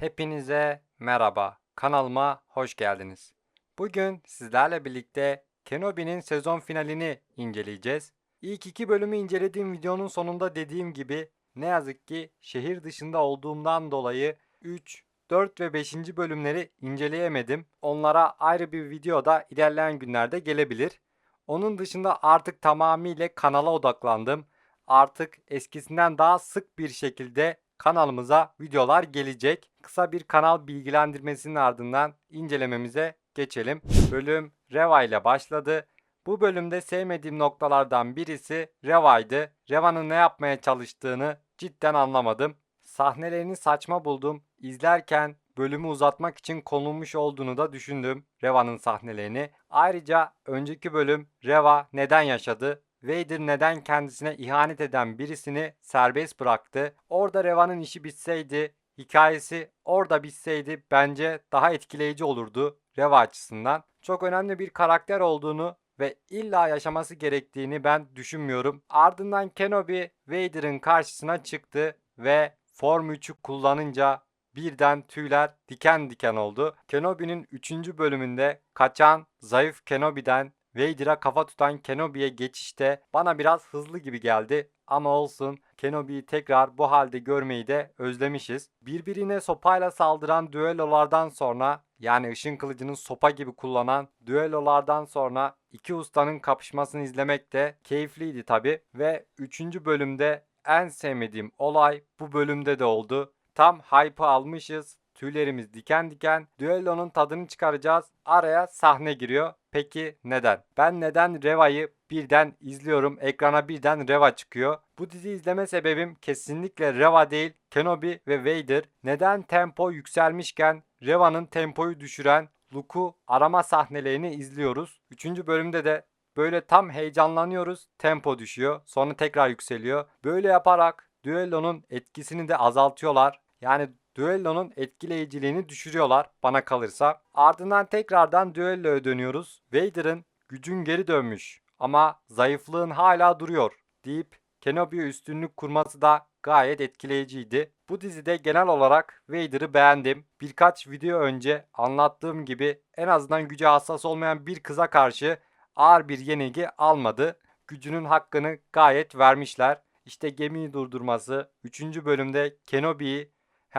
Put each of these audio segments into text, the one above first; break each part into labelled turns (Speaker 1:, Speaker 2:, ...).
Speaker 1: Hepinize merhaba. Kanalıma hoş geldiniz. Bugün sizlerle birlikte Kenobi'nin sezon finalini inceleyeceğiz. İlk iki bölümü incelediğim videonun sonunda dediğim gibi ne yazık ki şehir dışında olduğumdan dolayı 3, 4 ve 5. bölümleri inceleyemedim. Onlara ayrı bir videoda ilerleyen günlerde gelebilir. Onun dışında artık tamamıyla kanala odaklandım. Artık eskisinden daha sık bir şekilde kanalımıza videolar gelecek. Kısa bir kanal bilgilendirmesinin ardından incelememize geçelim. Bölüm Reva ile başladı. Bu bölümde sevmediğim noktalardan birisi Reva'ydı. Reva'nın ne yapmaya çalıştığını cidden anlamadım. Sahnelerini saçma buldum. İzlerken bölümü uzatmak için konulmuş olduğunu da düşündüm Reva'nın sahnelerini. Ayrıca önceki bölüm Reva neden yaşadı? Vader neden kendisine ihanet eden birisini serbest bıraktı? Orada Reva'nın işi bitseydi, hikayesi orada bitseydi bence daha etkileyici olurdu Reva açısından. Çok önemli bir karakter olduğunu ve illa yaşaması gerektiğini ben düşünmüyorum. Ardından Kenobi Vader'ın karşısına çıktı ve Form 3'ü kullanınca birden tüyler diken diken oldu. Kenobi'nin 3. bölümünde kaçan zayıf Kenobi'den Vader'a kafa tutan Kenobi'ye geçişte bana biraz hızlı gibi geldi. Ama olsun Kenobi'yi tekrar bu halde görmeyi de özlemişiz. Birbirine sopayla saldıran düellolardan sonra yani ışın kılıcının sopa gibi kullanan düellolardan sonra iki ustanın kapışmasını izlemek de keyifliydi tabi. Ve 3. bölümde en sevmediğim olay bu bölümde de oldu. Tam hype'ı almışız. Tüylerimiz diken diken. Düellonun tadını çıkaracağız. Araya sahne giriyor. Peki neden? Ben neden Reva'yı birden izliyorum. Ekrana birden Reva çıkıyor. Bu dizi izleme sebebim kesinlikle Reva değil Kenobi ve Vader. Neden tempo yükselmişken Reva'nın tempoyu düşüren Luke'u arama sahnelerini izliyoruz. Üçüncü bölümde de böyle tam heyecanlanıyoruz. Tempo düşüyor. Sonra tekrar yükseliyor. Böyle yaparak düellonun etkisini de azaltıyorlar. Yani düellonun etkileyiciliğini düşürüyorlar bana kalırsa. Ardından tekrardan düelloya dönüyoruz. Vader'ın gücün geri dönmüş ama zayıflığın hala duruyor deyip Kenobi'ye üstünlük kurması da gayet etkileyiciydi. Bu dizide genel olarak Vader'ı beğendim. Birkaç video önce anlattığım gibi en azından güce hassas olmayan bir kıza karşı ağır bir yenilgi almadı. Gücünün hakkını gayet vermişler. İşte gemiyi durdurması, 3. bölümde Kenobi'yi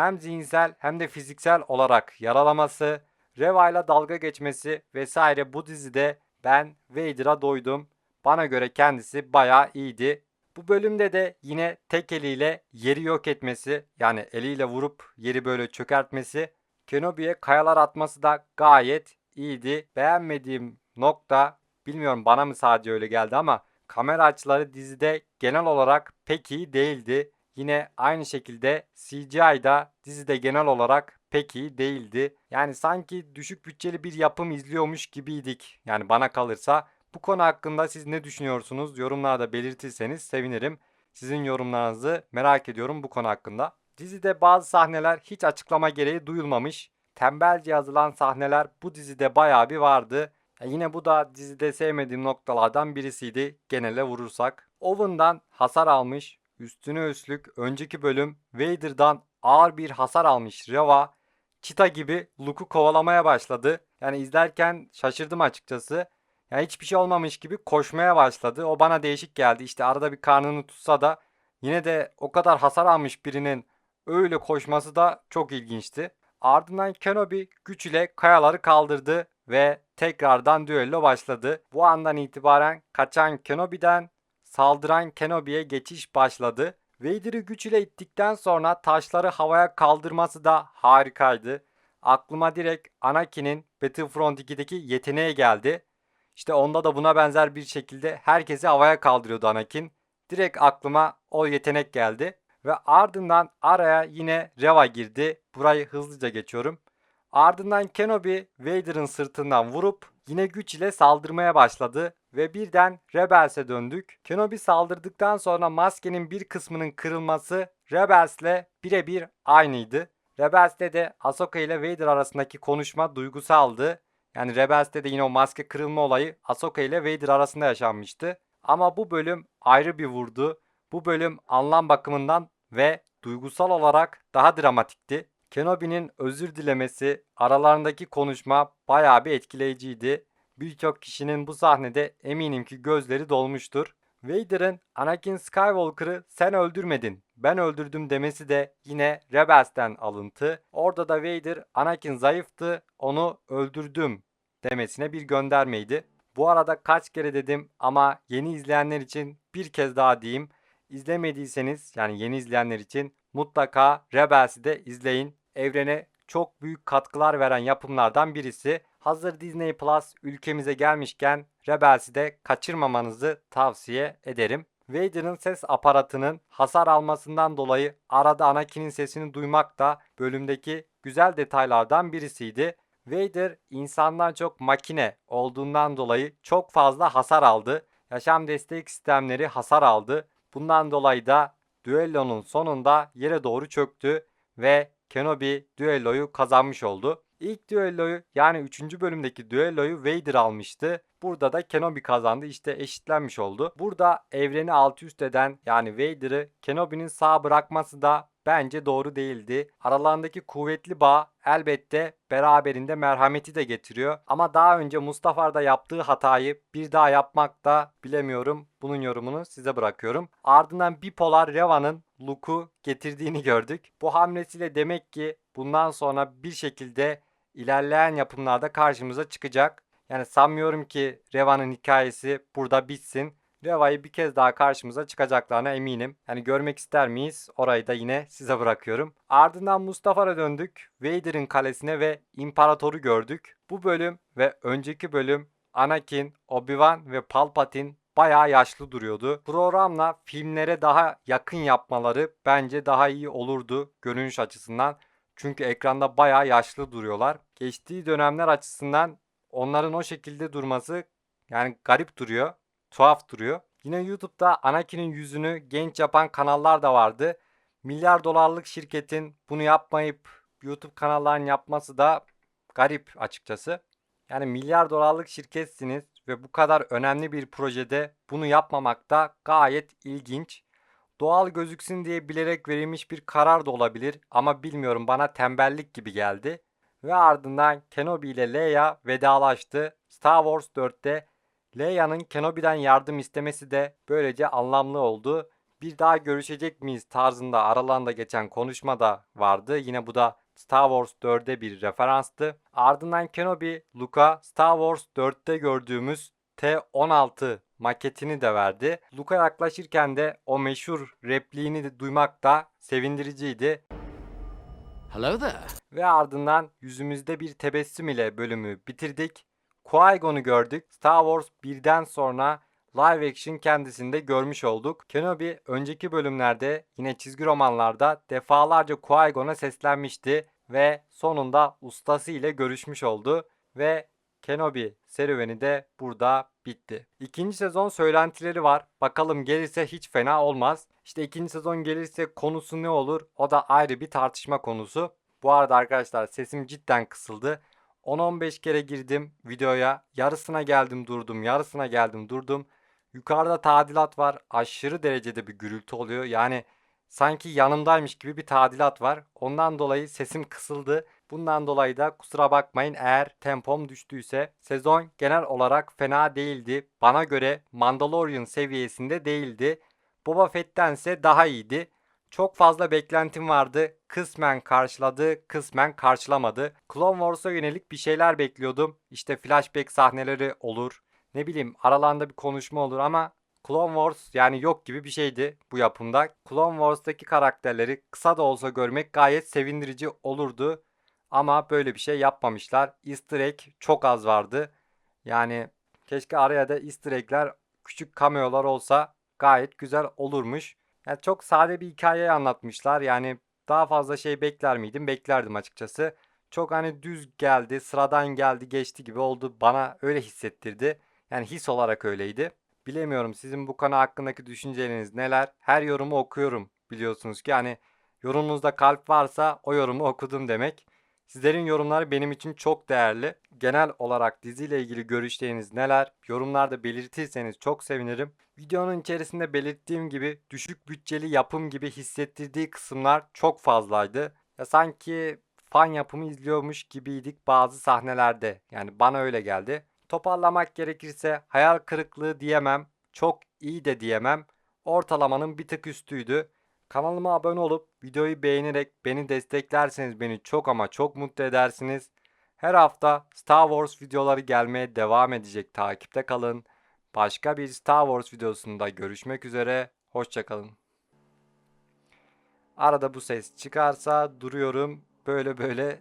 Speaker 1: hem zihinsel hem de fiziksel olarak yaralaması, Reva ile dalga geçmesi vesaire bu dizide ben Vader'a doydum. Bana göre kendisi bayağı iyiydi. Bu bölümde de yine tek eliyle yeri yok etmesi yani eliyle vurup yeri böyle çökertmesi Kenobi'ye kayalar atması da gayet iyiydi. Beğenmediğim nokta bilmiyorum bana mı sadece öyle geldi ama kamera açıları dizide genel olarak pek iyi değildi. Yine aynı şekilde CGI'da dizide genel olarak pek iyi değildi. Yani sanki düşük bütçeli bir yapım izliyormuş gibiydik. Yani bana kalırsa bu konu hakkında siz ne düşünüyorsunuz? Yorumlarda belirtirseniz sevinirim. Sizin yorumlarınızı merak ediyorum bu konu hakkında. Dizide bazı sahneler hiç açıklama gereği duyulmamış. Tembelce yazılan sahneler bu dizide bayağı bir vardı. Ya yine bu da dizide sevmediğim noktalardan birisiydi genele vurursak. Owen'dan hasar almış. Üstüne üstlük önceki bölüm Vader'dan ağır bir hasar almış Reva. Çita gibi Luke'u kovalamaya başladı. Yani izlerken şaşırdım açıkçası. Yani hiçbir şey olmamış gibi koşmaya başladı. O bana değişik geldi. İşte arada bir karnını tutsa da yine de o kadar hasar almış birinin öyle koşması da çok ilginçti. Ardından Kenobi güç ile kayaları kaldırdı ve tekrardan düello başladı. Bu andan itibaren kaçan Kenobi'den saldıran Kenobi'ye geçiş başladı. Vader'ı güç ile ittikten sonra taşları havaya kaldırması da harikaydı. Aklıma direkt Anakin'in Battlefront 2'deki yeteneği geldi. İşte onda da buna benzer bir şekilde herkesi havaya kaldırıyordu Anakin. Direkt aklıma o yetenek geldi. Ve ardından araya yine Reva girdi. Burayı hızlıca geçiyorum. Ardından Kenobi Vader'ın sırtından vurup yine güç ile saldırmaya başladı ve birden Rebels'e döndük. Kenobi saldırdıktan sonra maskenin bir kısmının kırılması Rebels'le birebir aynıydı. Rebels'te de Ahsoka ile Vader arasındaki konuşma duygusaldı. Yani Rebels'te de yine o maske kırılma olayı Ahsoka ile Vader arasında yaşanmıştı. Ama bu bölüm ayrı bir vurdu. Bu bölüm anlam bakımından ve duygusal olarak daha dramatikti. Kenobi'nin özür dilemesi, aralarındaki konuşma bayağı bir etkileyiciydi. Birçok kişinin bu sahnede eminim ki gözleri dolmuştur. Vader'ın Anakin Skywalker'ı sen öldürmedin, ben öldürdüm demesi de yine Rebels'ten alıntı. Orada da Vader Anakin zayıftı, onu öldürdüm demesine bir göndermeydi. Bu arada kaç kere dedim ama yeni izleyenler için bir kez daha diyeyim. İzlemediyseniz yani yeni izleyenler için mutlaka Rebels'i de izleyin. Evrene çok büyük katkılar veren yapımlardan birisi. Hazır Disney Plus ülkemize gelmişken Rebels'i de kaçırmamanızı tavsiye ederim. Vader'ın ses aparatının hasar almasından dolayı arada Anakin'in sesini duymak da bölümdeki güzel detaylardan birisiydi. Vader insandan çok makine olduğundan dolayı çok fazla hasar aldı. Yaşam destek sistemleri hasar aldı. Bundan dolayı da düellonun sonunda yere doğru çöktü ve Kenobi düelloyu kazanmış oldu. İlk düelloyu yani 3. bölümdeki düelloyu Vader almıştı. Burada da Kenobi kazandı. İşte eşitlenmiş oldu. Burada evreni alt üst eden yani Vader'ı Kenobi'nin sağ bırakması da bence doğru değildi. Aralarındaki kuvvetli bağ elbette beraberinde merhameti de getiriyor. Ama daha önce Mustafa'da yaptığı hatayı bir daha yapmak da bilemiyorum. Bunun yorumunu size bırakıyorum. Ardından bipolar Reva'nın Luke'u getirdiğini gördük. Bu hamlesiyle demek ki bundan sonra bir şekilde ilerleyen yapımlarda karşımıza çıkacak. Yani sanmıyorum ki Reva'nın hikayesi burada bitsin. Reva'yı bir kez daha karşımıza çıkacaklarına eminim. Yani görmek ister miyiz? Orayı da yine size bırakıyorum. Ardından Mustafa'ya döndük. Vader'ın kalesine ve İmparatoru gördük. Bu bölüm ve önceki bölüm Anakin, Obi-Wan ve Palpatine bayağı yaşlı duruyordu. Programla filmlere daha yakın yapmaları bence daha iyi olurdu görünüş açısından. Çünkü ekranda bayağı yaşlı duruyorlar. Geçtiği dönemler açısından onların o şekilde durması yani garip duruyor. Tuhaf duruyor. Yine YouTube'da Anakin'in yüzünü genç yapan kanallar da vardı. Milyar dolarlık şirketin bunu yapmayıp YouTube kanallarının yapması da garip açıkçası. Yani milyar dolarlık şirketsiniz ve bu kadar önemli bir projede bunu yapmamak da gayet ilginç. Doğal gözüksün diye bilerek verilmiş bir karar da olabilir ama bilmiyorum bana tembellik gibi geldi. Ve ardından Kenobi ile Leia vedalaştı. Star Wars 4'te Leia'nın Kenobi'den yardım istemesi de böylece anlamlı oldu. Bir daha görüşecek miyiz tarzında aralarında geçen konuşma da vardı. Yine bu da Star Wars 4'e bir referanstı. Ardından Kenobi, Luke'a Star Wars 4'te gördüğümüz T-16 maketini de verdi. Luke'a yaklaşırken de o meşhur repliğini de duymak da sevindiriciydi.
Speaker 2: Hello there.
Speaker 1: Ve ardından yüzümüzde bir tebessüm ile bölümü bitirdik. Qui-Gon'u gördük. Star Wars 1'den sonra live action kendisinde görmüş olduk. Kenobi önceki bölümlerde yine çizgi romanlarda defalarca Qui-Gon'a seslenmişti ve sonunda ustası ile görüşmüş oldu ve Kenobi serüveni de burada bitti. İkinci sezon söylentileri var. Bakalım gelirse hiç fena olmaz. İşte ikinci sezon gelirse konusu ne olur? O da ayrı bir tartışma konusu. Bu arada arkadaşlar sesim cidden kısıldı. 10-15 kere girdim videoya. Yarısına geldim durdum, yarısına geldim durdum. Yukarıda tadilat var. Aşırı derecede bir gürültü oluyor. Yani sanki yanımdaymış gibi bir tadilat var. Ondan dolayı sesim kısıldı. Bundan dolayı da kusura bakmayın eğer tempom düştüyse. Sezon genel olarak fena değildi. Bana göre Mandalorian seviyesinde değildi. Boba Fett'tense daha iyiydi. Çok fazla beklentim vardı. Kısmen karşıladı, kısmen karşılamadı. Clone Wars'a yönelik bir şeyler bekliyordum. İşte flashback sahneleri olur. Ne bileyim aralarında bir konuşma olur ama Clone Wars yani yok gibi bir şeydi bu yapımda. Clone Wars'taki karakterleri kısa da olsa görmek gayet sevindirici olurdu. Ama böyle bir şey yapmamışlar. Easter egg çok az vardı. Yani keşke araya da Easter egg'ler, küçük cameo'lar olsa gayet güzel olurmuş. Yani çok sade bir hikaye anlatmışlar. Yani daha fazla şey bekler miydim? Beklerdim açıkçası. Çok hani düz geldi, sıradan geldi, geçti gibi oldu. Bana öyle hissettirdi. Yani his olarak öyleydi. Bilemiyorum sizin bu konu hakkındaki düşünceleriniz neler? Her yorumu okuyorum biliyorsunuz ki. Yani yorumunuzda kalp varsa o yorumu okudum demek. Sizlerin yorumları benim için çok değerli. Genel olarak diziyle ilgili görüşleriniz neler? Yorumlarda belirtirseniz çok sevinirim. Videonun içerisinde belirttiğim gibi düşük bütçeli yapım gibi hissettirdiği kısımlar çok fazlaydı. Ya sanki fan yapımı izliyormuş gibiydik bazı sahnelerde. Yani bana öyle geldi. Toparlamak gerekirse hayal kırıklığı diyemem. Çok iyi de diyemem. Ortalamanın bir tık üstüydü. Kanalıma abone olup videoyu beğenerek beni desteklerseniz beni çok ama çok mutlu edersiniz. Her hafta Star Wars videoları gelmeye devam edecek. Takipte kalın. Başka bir Star Wars videosunda görüşmek üzere. Hoşçakalın. Arada bu ses çıkarsa duruyorum. Böyle böyle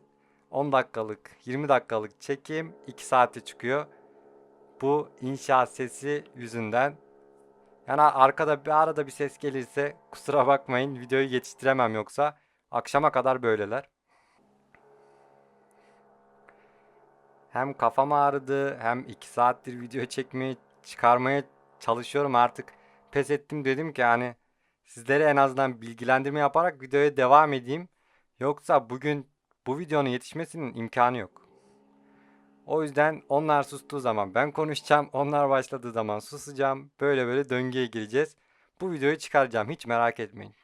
Speaker 1: 10 dakikalık, 20 dakikalık çekim 2 saate çıkıyor. Bu inşaat sesi yüzünden. Yani arkada bir arada bir ses gelirse kusura bakmayın videoyu yetiştiremem yoksa akşama kadar böyleler. Hem kafam ağrıdı hem 2 saattir video çekmeye çıkarmaya çalışıyorum artık. Pes ettim dedim ki hani sizlere en azından bilgilendirme yaparak videoya devam edeyim. Yoksa bugün bu videonun yetişmesinin imkanı yok. O yüzden onlar sustuğu zaman ben konuşacağım. Onlar başladığı zaman susacağım. Böyle böyle döngüye gireceğiz. Bu videoyu çıkaracağım. Hiç merak etmeyin.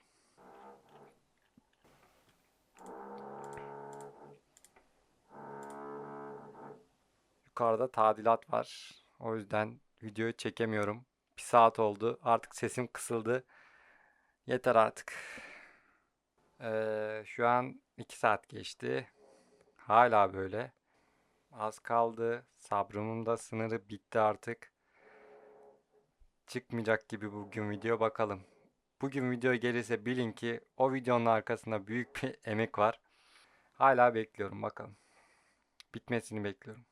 Speaker 1: Yukarıda tadilat var. O yüzden videoyu çekemiyorum. Bir saat oldu. Artık sesim kısıldı. Yeter artık. Ee, şu an 2 saat geçti. Hala böyle. Az kaldı. Sabrımın da sınırı bitti artık. Çıkmayacak gibi bugün video bakalım. Bugün video gelirse bilin ki o videonun arkasında büyük bir emek var. Hala bekliyorum bakalım. Bitmesini bekliyorum.